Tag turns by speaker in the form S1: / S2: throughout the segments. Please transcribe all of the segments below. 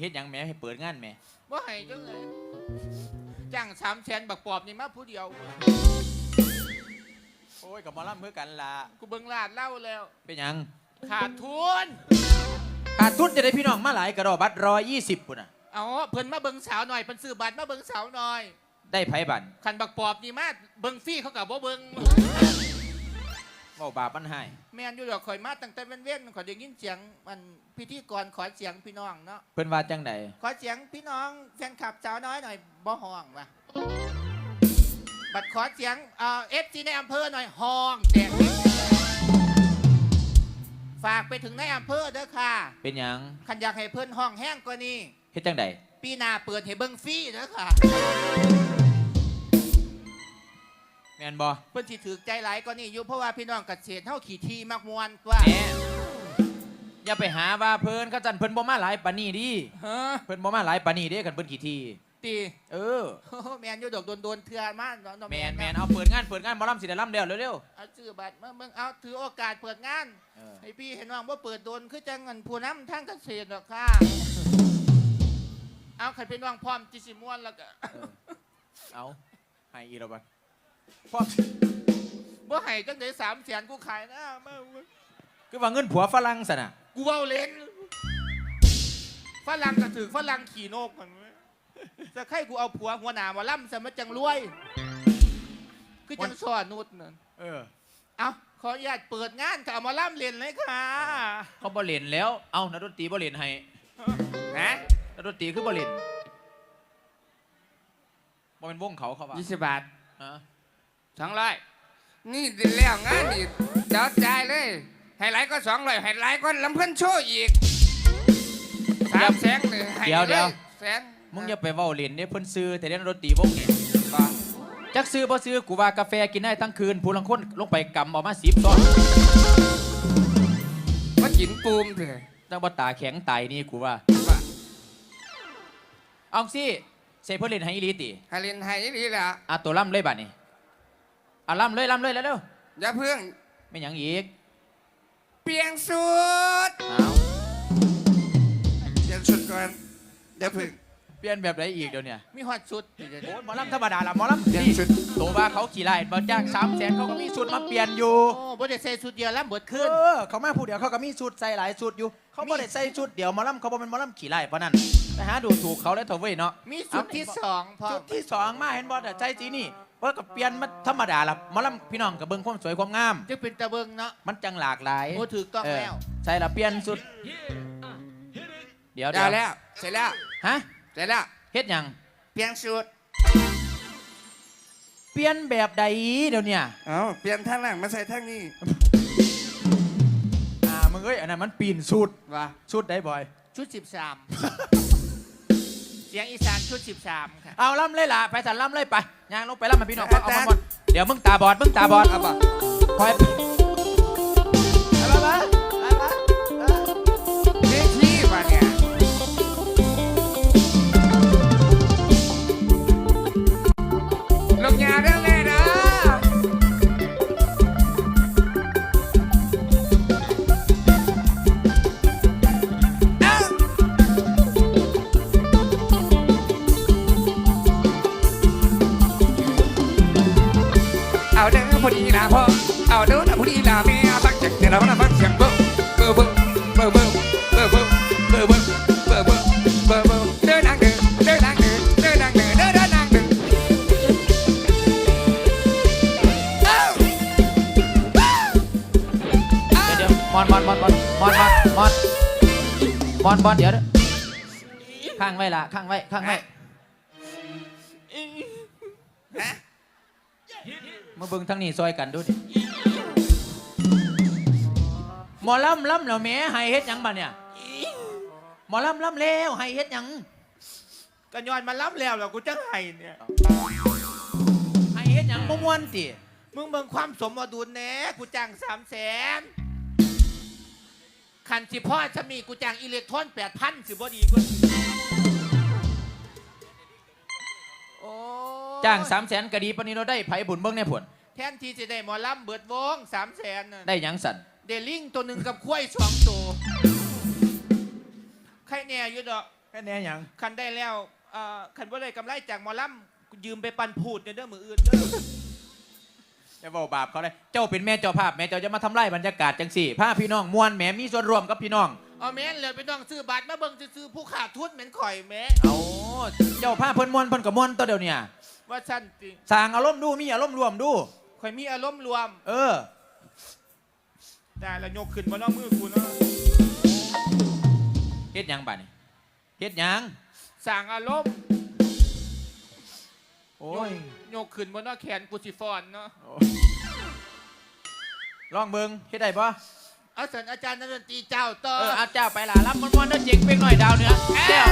S1: เฮ็ดหยังแหม่ให้เปิดงานแหม่
S2: ว่าให้จังเลยจ้างสามแสนบักปอบนี่มาผู้เดียว
S1: โอ้ยกับหมอลำเมื่อกันล่ะ
S2: กูเบิ่งลาดเล่าแล้ว
S1: เป็นหยัง
S2: ขาดทุน
S1: ขาดทุนจะได้พี่น้องมาหลายกระดอกบัตรร้อยยี่สิบปุ่นอะ
S2: เอาเพิ่นมาเบิ่งสาวหน่อยเพิ่นซื้อบัตรมาเบิ่งสาวหน่อย
S1: ได้ไพ่บัน
S2: คันบักปอบนี่มาเบิ่งฟรีเขากับบ่เบิ่ง
S1: เว้าบาปมันให้
S2: แม่นอยู่ดอกข่อยมาตั้งแต่เว้นๆข่อยได้ยินเสียงมันพิธีกรขอเสียงพี่น้องเนาะ
S1: เพิ่นว่าจังได
S2: ขอเสียงพี่น้องแฟนคลับสาวน้อยหน่อยบ่ห้องว่ะบัดขอเสียงเอ่อฟซีในอำเภอหน่อยห้องแจกฝากไปถึงในอำเภอเด้อค่ะ
S1: เป็นหยัง
S2: คันอยากให้เพิ่นห้องแห้งกว่านี้
S1: เฮ็ดจังได
S2: ปีหน้าเปิดให้เบิ่งฟรีเด้อค่ะ
S1: แม่นบ่
S2: เพิ่นสิถือใจหลายกว่านี้อยู่เพราะว่าพี่น้องเกษตรเฮาขี่ทีมักมวนว่า
S1: แหม่อย่าไปหาว่าเพิ่นเขาจันเพิ่นบ่มาหลายปานนี้ดิ
S2: เฮ้อ
S1: เพิ่นบ่มาหลายปานนี้เด้กันเพิ่นขี้ที
S2: ตี
S1: เออ
S2: โอ้โหแมนอยู่ดอกโดนๆเทื่อมาเนาะเนาะ
S1: แมนแมน
S2: เาะ
S1: เอาเปิดงานเปิดงานหมอลำสิได้ลำเดียวเร็ว
S2: เอาซื้อบัตรมาเบิ่งเอาถือโอกาสเปิดงาน
S1: ๆเออ
S2: ให้พี่เห็นว่าว่าเปิดโดนคือจังเงินผู้นำทางเกษตรหรอกค่ะเอาใครเป็นว่างพร้อมจิสิม่วนแล้วก็
S1: เออเอาให้อีแล้วบัด พร้อม
S2: บ่ให้จังได๋สามแสนกูขายนะมาเว้ย
S1: คือว่าเงินผัวฝรั่งซะน่ะ
S2: กูเว้าเล่นฝรั่งก็ถือฝรั่งขี่นกมันเว้ยจะให้กูเอาผัวหัวหน้ามาล่ำซะมาจังรวย คือจังสอนนุดนั่น
S1: เออ
S2: เอาขออนุญาตเปิดงานกับเอามาล่ำเรียนเลยค่ะ
S1: เขาบ่เล่นแล้ว เอานักดนตรีบ่เล่นให้
S2: นะ
S1: นักดนตรีคือบ่เล่นบ่เป็นวงเขาเขาว่า
S2: ยี่สิบบาท
S1: ฮะ
S2: สองร้อยนี่ดิแล้วงานนี่เดี๋ยวจ่ายเลยไฮไลท์ก็สองร้อยไฮไลท์ก็ลำเพิ่นโชว์อีกสามแสนเลยให้
S1: เดี๋ยว
S2: ล
S1: เดี๋ยว
S2: แสน
S1: มึงอย่าไปเว้าเล่นเด้เพิ่นซื้อแต่เล่นนักดนตรีวงนี่
S2: บ่
S1: จักซื้อบ่ซื้อกูว่ากาแฟกินได้ทั้งคืนผู้ลังคนลงไปกำออกมา10ซอง
S2: มากินปูมเถอะ
S1: ตั้งบ่ตาแข็งตายนี่กูว่า
S2: ว่า
S1: เอาสิใส่เพิ่นเล่นให้อีหลีติ
S2: ไฮเรียนไฮนี่แหละ
S1: อะตัวล่ำเลยบัดนี้ อะล่ำเลยล่ำเลยแล้วเร็ว
S2: อย่าเพิ่ง
S1: ไม่หยังอีก
S2: เปลี่ยนสูตร
S1: เอา
S2: เปลี่ยนชุดก่อนอย่าเพิ่ง
S1: เปลี่ยนแบบไหนอีกเดี๋ยวเนี้
S2: มีฮอดชุด
S1: โอ้ยหมอลำธรรมดาละหมอลำ
S2: เปลี่ยน
S1: นี่
S2: ชุด
S1: ตัวว่าเขาขี่ไล่มาจ้างสามแสนเขาก็มีสูตรมาเปลี่ยนอยู่
S2: โอ้บ่ได้ใส่ชุดเดียวแล้วเบิด
S1: เอ
S2: ขึ้น
S1: อเขามาผู้เดียวเขาก็มีสูตรใส่หลายสูตรอยู่ เขาบ่ได้ใส่ชุดเดียวหมอลำเขาบ่เป็นหมอลำขี่ไล่เพราะนั้นไปหาดูถูกเขาแล้วเถอะเว้ยเนาะ
S2: มีชุดที่สองพอ
S1: ชุดที่สองมาเห็นบ่แต่ใจสีนี่ ว่าก็เปลี่ยนมาธรรมดาละหมอลำพี่น้องกับเบิ่งความสวยความงาม
S2: จะเป็นตะเบิงเนาะ
S1: มันจังหลากหลาย
S2: โอ้ถูกต้อง
S1: เออ
S2: แล้ว
S1: ใช่ละเปลี่ยนสุด เดี๋ยว
S2: ได้
S1: เดี๋ยว
S2: แล้ว เสร็จแล้ว
S1: ฮะ
S2: เสร็จแล้ว
S1: เฮ็ดหยัง
S2: เปลี่ยนชุด
S1: เปลี่ยนแบบใดเดี๋ยวเนี้
S2: เอาเปลี่ยนท่างหลังมาใส่ท่างนี้
S1: อ่ามึงเอ้ยอันนั้นมันปีนสุด
S2: ว่า
S1: สุดได้บ่อย
S2: ชุดสิบ สามเสียงอีสานชุดสิบสามค่ะ
S1: เอาล่ำเลยล่ะไปสันล่ำเลยไปย่างลงไปล่ำมาพี่น้องเอาบอลเดี๋ยวมึงตาบอดมึงตาบอด
S2: เอาป่ะ
S1: คอยไปไปไป
S2: บิ้งเบิ้งเดินนางเดินเดินนางเดินเดินนางเดินเดินนางเดินเอ้าเอ้า
S1: เดี๋ยวมอนมอนมอนมอนมอนมอนมอนมอนเดี๋ยวข้างไว้ล่ะข้างไว้ข้างไว้
S2: ฮะ
S1: มาเบิ่งทั้งนี้ซอยกันดูดิหมอลำลำแล้วแม่ให้เฮ็ดหยังบ่เนี่ย มอลำลำแล้วให้เฮ็ดหยัง
S2: ก็ย้อนมาล้ำแล้วเหรอกูจังไห้เนี่ย
S1: ให้เฮ็ดหยังบ่ม่วนติ
S2: มึงเบิ่งความสมดุลแหน่กูจ้างสามแสนคันสิพ่อจะมีกูจ้างอิเล็กทรอนแปดพันสิบ่ดีกว่าโอ้
S1: จ้าง3 0 0 0 0ก็ดีปานนี้เราได้ไผบุญเบิ่งในผล
S2: แทนที่จะได้หมอลำเบิดวงสามแสนน่ะ
S1: ได้หยังสั่น
S2: เดลิงตัวหนึ่งกับคุ้ยสองตัวใค รแน่อยู่ดอก
S1: แค่แน่หยัง
S2: คันได้แล้วเอ่อคันว่าได้กำไรจากหมอลำกูยืมไปปันพูดเนี่ยเด้อมืออื่นเด้อ
S1: จะบอกบาปเขาเลยเจ้าเป็นแม่เจ้าภาพแม่เจ้าจะมาทำลายบรรยากาศจังสี่พาพี่น้องมวนแหมมีส่วนรวมกับพี่น้อง
S2: เอาแม่นเลยไปต้องซื้อบัตรมาเบิ่งซื้อๆผู้ขาดทุนเหม็นข่อยแม่
S1: เอาเจ้าภาพเพิ่นมวนเพิ่นกับมวนตัวเดียวเนี่ย
S2: ว่าสั้นจริง
S1: สร้างอารมณ์ดูมีอารมณ์รวมดู
S2: ข่อยมีอารมณ์รวม
S1: เออ
S2: แต่ละยกขึ้นมาเนอกมือกูเนาะ
S1: เฮ็ดหยังบัดนี้เฮ็ดหยัง
S2: สั่งอารมณ์
S1: โอ้ย
S2: ยกขึ้นบนนอกแขนกูสิฟอนเนาะ
S1: ลองเบิ่งเฮ็ดได้ปะ
S2: เอาสันอาจารย์นักดนตรีเจ้าต่อ
S1: เออเอาเจ้าไปล่ะรับมวนๆเด้อเจ๋งเพียงหน่อยดาวเหนือเจ้า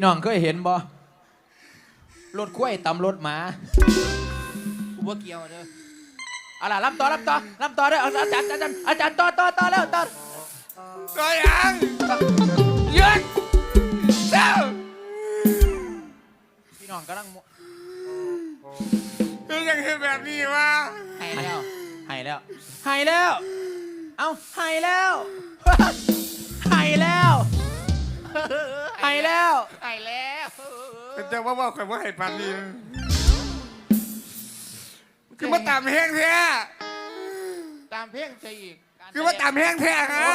S1: พี่น้องเคยเห็นบ่รถคุ้ยตำรถหมา
S2: กูบ่เกี่ยวเด้อ
S1: เอาล่ะรับต่อรับต่อรับต่อเด้อเอาอาจารย์อาจารย์อาจารย์ต่อต่อต่อแล้วต่อ
S3: ก็ยังหยุดเจ้า
S1: พี่น้องกำลังม
S3: คือยังเห็นแบบนี้วะ
S2: ให้แล้ว
S1: หายแล้วหายแล้ว เอ้าหายแล้วหายแล้ว หายแล้ว
S2: ให้แล้ว
S3: เป็นเจ้าว่าว่าข่อยว่าให้ปานนี้คือมาตามแห้งแท้
S2: ตามเพลงใจอีก
S3: คือมาตามแห้งแท้ฮะ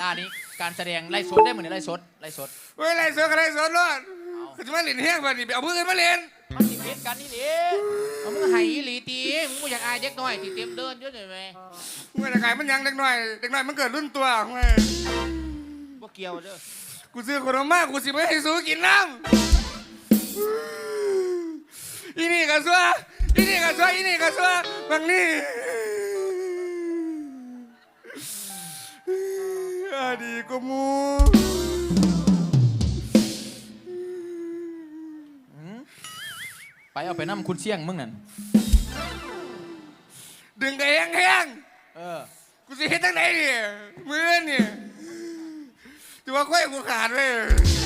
S1: ล่านี้การแสดงไล่สดได้เหมือนไล่สดไล่สด
S3: เว้ยไรสวนกันไรสวนรอดคือจะมาเล่นแห้งแบบนี้ไปเอาเพื่อนมาเล่น
S1: มันสิเพชกันนี่ดิ
S2: เอามึงให้อีหลีตีมึงบ่อยากอายเด็กน้อยที่เต็มเดินเยอะหน่อยไหม
S3: เมื่อไหร่มันยังเด็กหน่อยเด็กหน่อยมันเกิดรุ่นตัวเว้ย
S2: บ่เกี่ยวเด้อ
S3: กูซื้อขนมมากกูสิไม่ให้สู้กินน้ำอีนี่ก็ซัวอีนี่ก็ซัวอีนี่ก็ซัวบางนี่อดีกูมู
S1: ไปเอาไปน้ำคุณเสี่ยงมึงนั่น
S3: ดึงกระแห้งแห้ง
S1: เออ
S3: กูสิเฮ็ดจังไหนนี่มือนี่ ถือว่าค่อยกูขาดเลย
S1: เ